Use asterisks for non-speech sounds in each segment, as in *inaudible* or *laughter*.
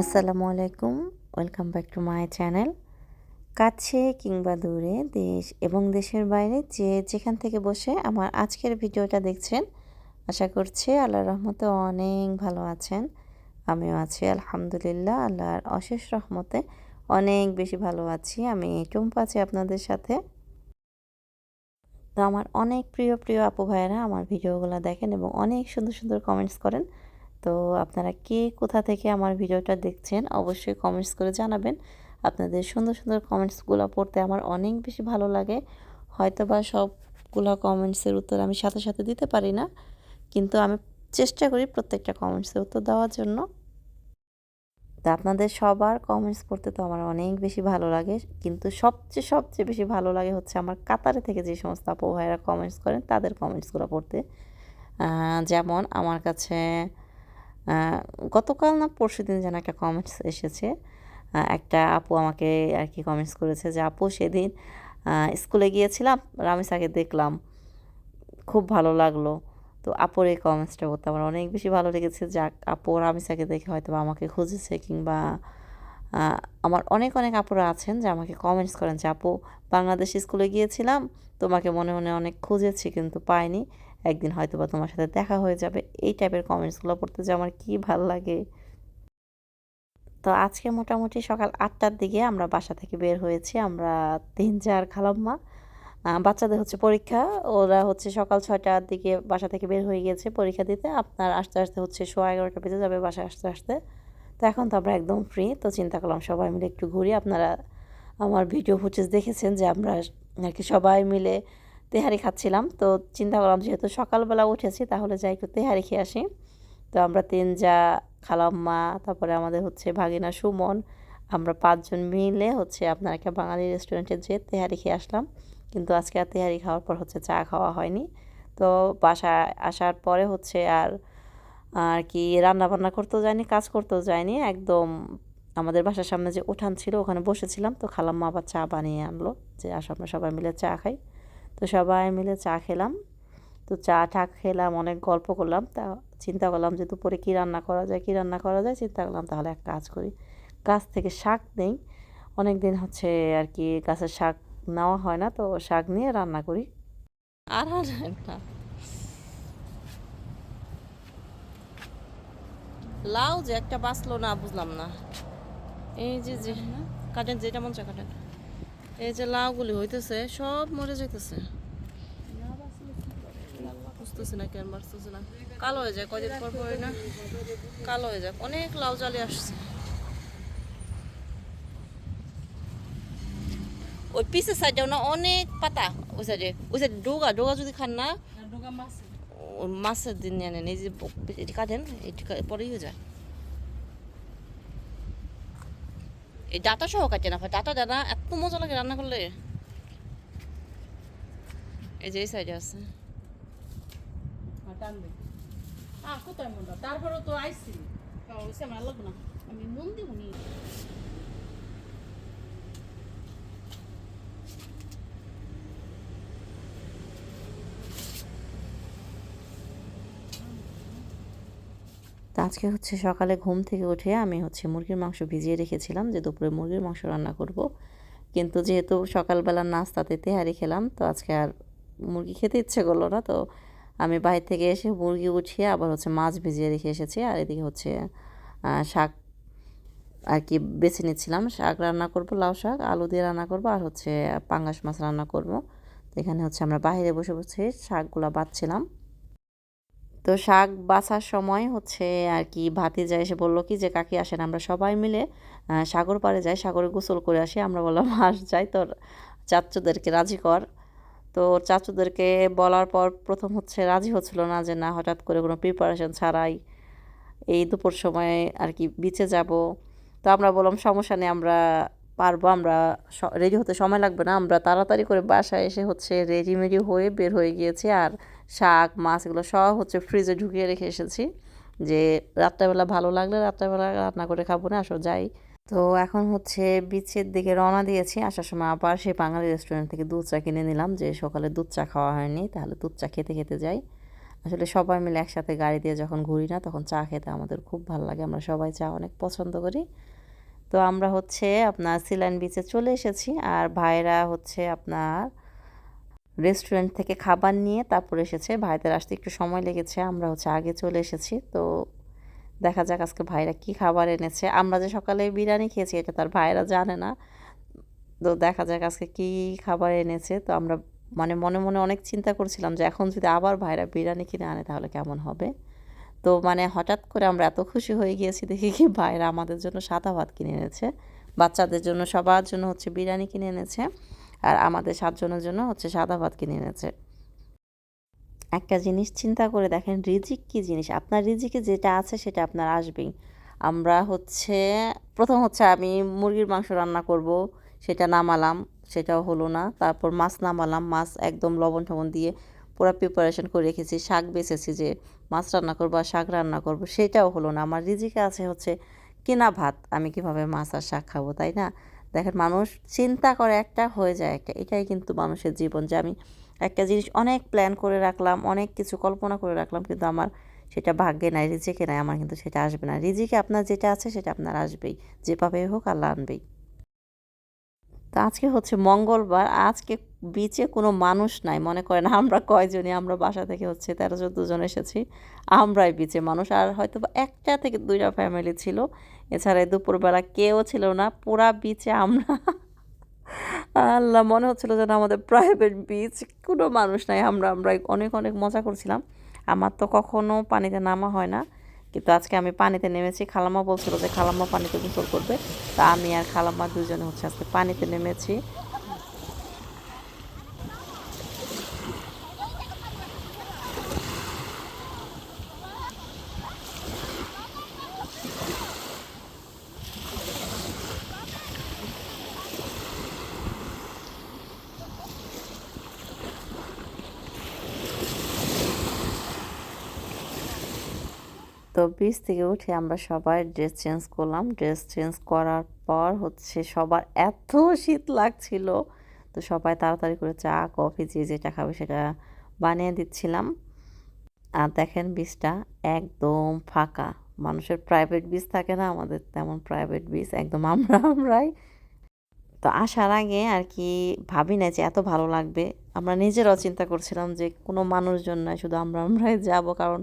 আসসালামু আলাইকুম, welcome back to my channel. কাছে কিংবা দূরে দেশ এবং দেশের বাইরে যে যেখান থেকে বসে আমার আজকের ভিডিওটা দেখছেন, আশা করছি আল্লাহর রহমতে অনেক ভালো আছেন। আমিও আছি, আলহামদুলিল্লাহ, আল্লাহর অশেষ রহমতে অনেক বেশি ভালো আছি। আমি টুম্পা আছি আপনাদের সাথে। তো আমার অনেক প্রিয় প্রিয় আপু ভাইয়েরা আমার ভিডিওগুলো দেখেন এবং অনেক সুন্দর সুন্দর কমেন্টস করেন। তো আপনারা কে কোথা থেকে আমার ভিডিওটা দেখছেন, অবশ্যই কমেন্টস করে জানাবেন। আপনাদের সুন্দর সুন্দর কমেন্টসগুলো পড়তে আমার অনেক বেশি ভালো লাগে। হয়তো বা সবগুলো কমেন্টসের উত্তর আমি সাথে সাথে দিতে পারি না, কিন্তু আমি চেষ্টা করি প্রত্যেকটা কমেন্টসের উত্তর দেওয়ার জন্য। তা আপনাদের সবার কমেন্টস পড়তে তো আমার অনেক বেশি ভালো লাগে, কিন্তু সবচেয়ে সবচেয়ে বেশি ভালো লাগে হচ্ছে আমার কাতারে থেকে যে সমস্ত আপু ভাইয়েরা কমেন্টস করেন, তাদের কমেন্টসগুলো পড়তে। যেমন আমার কাছে গতকাল না পরশু দিন যেন একটা কমেন্টস এসেছে। একটা আপু আমাকে আর কি কমেন্টস করেছে যে, আপু, সেদিন স্কুলে গিয়েছিলাম রামিসাকে দেখলাম। খুব ভালো লাগল। তো আপুর এই কমেন্টসটা করতে আমার অনেক বেশি ভালো লেগেছে। যাক, আপু রামিসাকে দেখে হয়তো বা আমাকে খুঁজেছে কিংবা আমার অনেক অনেক আপুরা আছেন যে আমাকে কমেন্টস করেন যে, আপু, বাংলাদেশ স্কুলে গিয়েছিলাম, তোমাকে মনে মনে অনেক খুঁজেছি কিন্তু পাইনি। একদিন হয়তো বা তোমার সাথে দেখা হয়ে যাবে। এই টাইপের কমেন্টসগুলো পড়তে যে আমার কী ভালো লাগে। তো আজকে মোটামুটি সকাল আটটার দিকে আমরা বাসা থেকে বের হয়েছি। আমরা তিন চার খালাম্মা। বাচ্চাদের হচ্ছে পরীক্ষা। ওরা হচ্ছে সকাল ছয়টার দিকে বাসা থেকে বের হয়ে গিয়েছে পরীক্ষা দিতে। আপনার আস্তে আস্তে হচ্ছে সোয়া এগারোটা বেজে যাবে বাসায় আস্তে আস্তে। তো এখন তো আমরা একদম ফ্রি তো চিন্তা করলাম সবাই মিলে একটু ঘুরি। আপনারা আমার ভিডিও ফুটেজ দেখেছেন যে আমরা আর কি সবাই মিলে তেহারি খাচ্ছিলাম। তো চিন্তা করলাম যেহেতু সকালবেলা উঠেছি তাহলে যাই একটু তেহারি খেয়ে আসি। তো আমরা তিন যা খালাম্মা, তারপরে আমাদের হচ্ছে ভাগিনা সুমন, আমরা পাঁচজন মিলে হচ্ছে আপনার একটা বাঙালি রেস্টুরেন্টে যেয়ে তেহারি খেয়ে আসলাম। কিন্তু আজকে আর তেহারি খাওয়ার পর হচ্ছে চা খাওয়া হয়নি। তো বাসা আসার পরে হচ্ছে আর আর কি রান্না বান্না করতেও যায়নি কাজ করতেও যায়নি একদম আমাদের বাসার সামনে যে উঠান ছিল ওখানে বসেছিলাম। তো খালাম্মা আবার চা বানিয়ে আনলো যে আসো আমরা সবাই মিলে চা খাই। তো সবাই মিলে চা খেলাম। তো চা টা খেলাম অনেক গল্প করলাম। তা চিন্তা করলাম যে দুপুরে কী রান্না করা যায় কী রান্না করা যায়। চিন্তা করলাম তাহলে এক কাজ করি। গাছ থেকে শাক নেই। অনেক দিন হচ্ছে আর কি গাছের শাক নেওয়া হয় না তো শাক নিয়ে রান্না করি। আর না। লাউ যে একটা বাঁচলো না বুঝলাম না। এই যে যে কাটেন যেটা মন চা কাটেন। এই যে লাউগুলি হইতেছে সব মরে যাইতেছে। বুঝতেছি না কেন বাড়তেছে না। কালো হয়ে যায় কয়দিন পর পরে না? কালো হয়ে যায়। অনেক লাউ জালি আসছে। ওই পিসের সাইডেও না অনেক পাতা। ওই সাইডে ওই সাইডে ডোগা ডোগা যদি খান না মাছের। দিন নিয়ে নেন। এই যে কাটেন এটি পরেই হয়ে যায়। এই ডাটা সহ কাটে না, ডাটা দাদা এত মজা লাগে রান্না করলে। এই যে এই সাইডে আছে। তারপরে তো আইসি। আমার লাগবে না। আমি মন দিব আজকে হচ্ছে সকালে ঘুম থেকে উঠে আমি হচ্ছে মুরগির মাংস ভিজিয়ে রেখেছিলাম যে দুপুরে মুরগির মাংস রান্না করব। কিন্তু যেহেতু সকালবেলা নাস্তাতে তেহারি খেলাম, তো আজকে আর মুরগি খেতে ইচ্ছে করল না। তো আমি বাইরে থেকে এসে মুরগি উঠিয়ে আবার হচ্ছে মাছ ভিজিয়ে রেখে এসেছি। আর এদিকে হচ্ছে শাক আর কি বেছে নিচ্ছিলাম। শাক রান্না করব, লাউ শাক, আলু দিয়ে রান্না করব আর হচ্ছে পাঙ্গাস মাছ রান্না করব। এখানে হচ্ছে আমরা বাইরে বসে বসে শাকগুলো বাচ্ছিলাম। তো শাক বাছার সময় হচ্ছে আর কি ভাতিজা এসে বলল কি যে, কাকি আসেন আমরা সবাই মিলে। সাগর পাড়ে যাই সাগরে গোসল করে আসি, আমরা বললাম, আস, যাই তোর চাচ্চুদেরকে, রাজি কর। তো চাচুদেরকে বলার পর প্রথম হচ্ছে রাজি হচ্ছিল না যে, না, হঠাৎ করে কোনো প্রিপারেশন ছাড়াই এই দুপুর সময় আর কি বিচে যাব। তো আমরা বললাম, সমস্যা নেই, আমরা পারব, আমরা রেডি হতে সময় লাগবে না। আমরা তাড়াতাড়ি করে বাসায় এসে হচ্ছে রেডিমেডি হয়ে বের হয়ে গিয়েছি আর শাক, মাছ এগুলো সব হচ্ছে ফ্রিজে ঢুকিয়ে রেখে এসেছি যে রাত্রেবেলা ভালো লাগলে রাত্রেবেলা রান্না করে খাব না, আসো যাই। তো এখন হচ্ছে বিচের দিকে রওনা দিয়েছি। আসার সময় আবার সেই বাঙালি রেস্টুরেন্ট থেকে দুধ চা কিনে নিলাম যে সকালে দুধ চা খাওয়া হয়নি, তাহলে দুধ চা খেতে খেতে যাই। আসলে সবাই মিলে একসাথে গাড়ি দিয়ে যখন ঘুরি না, তখন চা খেতে আমাদের খুব ভালো লাগে। আমরা সবাই চা অনেক পছন্দ করি। তো আমরা হচ্ছে আপনার সিলাইন বিচে চলে এসেছি। আর ভাইরা হচ্ছে আপনার রেস্টুরেন্ট থেকে খাবার নিয়ে তারপর এসেছে। ভাইদের আসতে একটু সময় লেগেছে, আমরা হচ্ছে আগে চলে এসেছি। তো দেখা যাক আজকে ভাইরা কি খাবার এনেছে। আমরা যে সকালে বিরিয়ানি খেয়েছি, এটা তার ভাইরা জানে না। তো দেখা যাক আজকে কি খাবার এনেছে। তো আমরা মানে মনে মনে অনেক চিন্তা করছিলাম যে এখন যদি আবার ভাইরা বিরিয়ানি কিনে আনে তাহলে কেমন হবে? তো মানে হঠাৎ করে আমরা এত খুশি হয়ে গিয়েছি দেখি কি ভাইরা আমাদের জন্য সাদা ভাত কিনে এনেছে। বাচ্চাদের জন্য, সবার জন্য হচ্ছে বিরিয়ানি কিনে এনেছে আর আমাদের সাতজনের জন্য হচ্ছে সাদা ভাত কিনে এনেছে। একটা জিনিস চিন্তা করে দেখেন, রিজিক কি জিনিস? আপনার রিজিকে যেটা আছে সেটা আপনার আসবেই। আমরা হচ্ছে, প্রথম হচ্ছে আমি মুরগির মাংস রান্না করব, সেটা নামালাম, সেটাও হলো না। তারপর মাছ নামালাম, মাছ একদম লবণ টবণ দিয়ে পুরো প্রিপারেশন করে রেখেছি, শাক বেছেছি যে মাছ রান্না করব আর শাক রান্না করব, সেটাও হলো না। আমার রিজিকে আছে হচ্ছে কেনা ভাত, আমি কীভাবে মাছ আর শাক খাব, তাই না? দেখেন, মানুষ চিন্তা করে একটা হয়ে যায় একটা, এটাই কিন্তু মানুষের জীবন যে আমি একটা জিনিস অনেক প্ল্যান করে রাখলাম, অনেক কিছু কল্পনা করে রাখলাম, কিন্তু আমার সেটা ভাগ্যে নাই, রিজিকে নাই, আমার কিন্তু সেটা আসবে না। রিজিকে আপনার যেটা আছে সেটা আপনার আসবেই, যেভাবে হোক আল্লাহ আনবেই। তো আজকে হচ্ছে মঙ্গলবার, আজকে বিচে কোনো মানুষ নাই। মনে করেন আমরা কয়জনই, আমরা বাসা থেকে হচ্ছে তেরো চোদ্দ জন এসেছি। আমরাই বিচে মানুষ। আর হয়তো একটা থেকে দুইটা ফ্যামিলি ছিল। এছাড়া দুপুরবেলা কেউ ছিল না। পুরা বিচে আমরা। আল্লাহ, মনে হচ্ছিল যেন আমাদের প্রাইভেট বিচ কোনো মানুষ নাই। আমরা আমরা অনেক অনেক মজা করছিলাম। আমার তো কখনো পানিতে নামা হয় না। কিন্তু আজকে আমি পানিতে নেমেছি, খালাম্মা বলছিল যে খালাম্মা পানিতে গোসল করবে। তা আমি আর খালাম্মা দুজনে হচ্ছে আজকে পানিতে নেমেছি। তো বিচ থেকে উঠে আমরা সবাই ড্রেস চেঞ্জ করলাম। ড্রেস চেঞ্জ করার পর হচ্ছে সবার এত শীত লাগছিল, তো সবাই তাড়াতাড়ি করে চা কফি যে যেটা খাবে সেটা বানিয়ে দিচ্ছিলাম। আর দেখেন বীজটা একদম ফাঁকা। মানুষের প্রাইভেট বীজ থাকে না, আমাদের তেমন প্রাইভেট বীজ একদম আমরা, আমরাই। তো আসার আগে আর কি ভাবি না যে এত ভালো লাগবে। আমরা নিজেরাও চিন্তা করছিলাম যে কোনো মানুষজন নয় শুধু আমরা আমরাই যাব, কারণ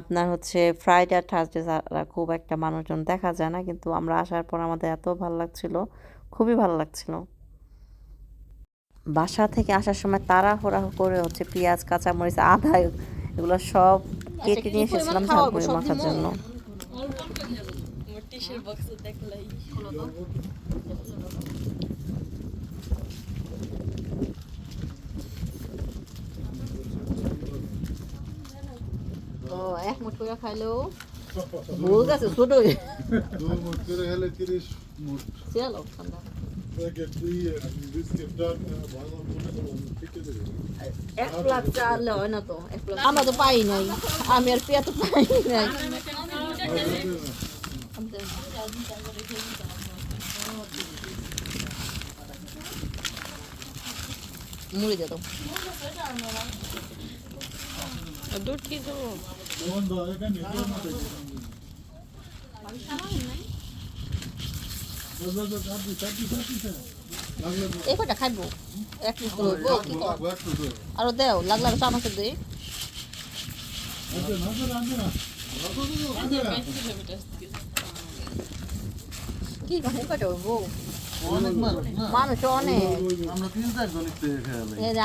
আপনার হচ্ছে ফ্রাইডে আর থার্সডে ছাড়া খুব একটা মানুষজন দেখা যায় না কিন্তু আমরা আসার পর আমাদের এত ভালো লাগছিল খুবই ভালো লাগছিল। বাসা থেকে আসার সময় তাড়াহুড়া করে হচ্ছে পেঁয়াজ কাঁচামরিচ আদা এগুলো সব কেটে নিয়ে এসেছিলাম ঝালমুড়ি মাখার জন্য। বক্স দেখলাই এক *laughs* মুঠ করে খাইলেও ভুল গেছে মুঠ চলো ঠান্ডা। এক প্লাট চালে হয় না তো? এক প্লাট আমরা তো পাই নাই। আমি আর পেয়ে তো পাই নাই। মুড়ি দে তো। দুধ কি দেবো? এই কটা খাইবো এক পিস করে কি কর ব্যাগ তো দে আরও দেও লাগলে আরও চামচ দে কি কটা মানুষ মানুষ অনেক। আমরা এই যে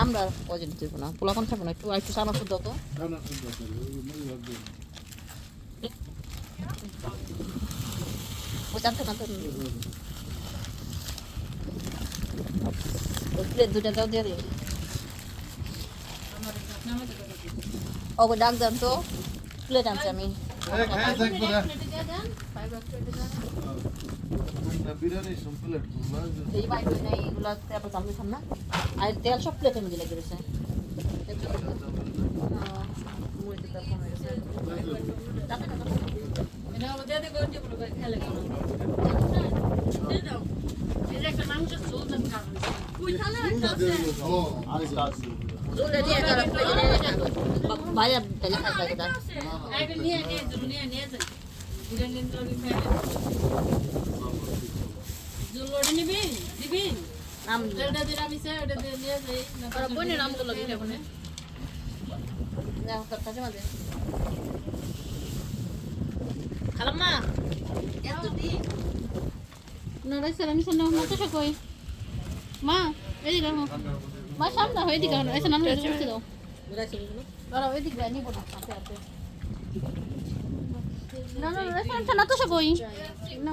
ওজন দিব না। পোলা কোন খাব না? একটু একটু চামচ দাও তো। না না ঠিক আছে রাখবে ওই চারটে না তো প্লেট দুটা দাও দিয়ে দিও। ওকে ডাক দেন তো। প্লেট আনছি আমি। আর তেল সব প্লেটের মধ্যে লেগে গেছে ভাইয়া তাহলে নিয়ে নিয়ে নিয়ে যাই খালাম্মা এত দি নড়াই স্যার আমি সামনে মতো কই মা এদিকে মা সামনে হয় আসো এসে নাম দাও দাঁড়াও এদিকে নিবো না হাতে হাতে না না না না তো কই না